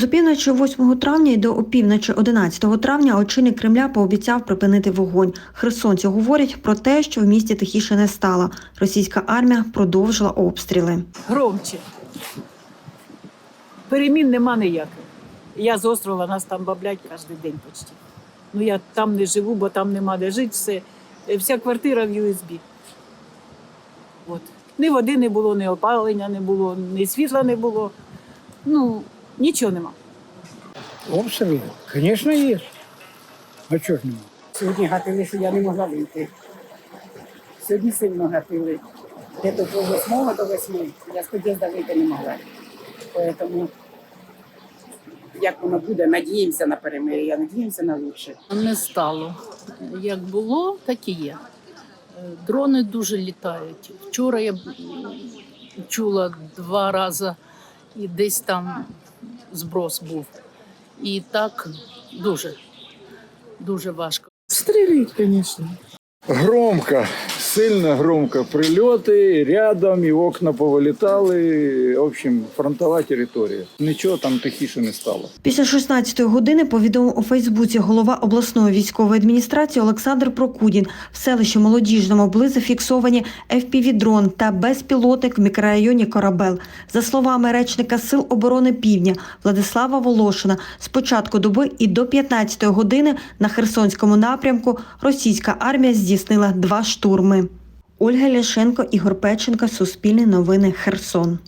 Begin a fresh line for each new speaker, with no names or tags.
З опівночі 8 травня і до опівночі 11 травня очільник Кремля пообіцяв припинити вогонь. Херсонці говорять про те, що в місті тихіше не стало. Російська армія продовжила обстріли.
громче. Перемін нема ніяких. Я з острова, нас там баблять кожен день почти. Ну я там не живу, бо там нема де жити. Все. Е, Вся квартира в USB. От. Ні води не було, ні опалення не було, ні світла не було. Ну, нічого нема.
Обстріли? Звісно, є. А чого ж нема?
Сьогодні гатили, що я не могла вийти. Сьогодні сильно гатили. Де до 8 до 8 я з під'їзду вийти не могла. Тому як воно буде, надіємося на перемир'я, надіємося на лучше.
Не стало. Як було, так і є. Дрони дуже літають. Вчора я чула два рази, і десь там зброс був. І так дуже, дуже важко.
Стрелять, конечно.
Громко, сильно громко. Прильоти рядом, і окна повилітали. В общем, фронтова територія. Нічого там тихіше не стало.
Після 16-ї години повідомив у Фейсбуці голова обласної військової адміністрації Олександр Прокудін. В селищі Молодіжному були зафіксовані FPV-дрон та безпілотник в мікрорайоні Корабел. За словами речника Сил оборони Півдня Владислава Волошина, з початку доби і до 15-ї години на Херсонському напрямку російська армія здійснила два штурми. Ольга Ляшенко, Ігор Печенко, Суспільне новини, Херсон.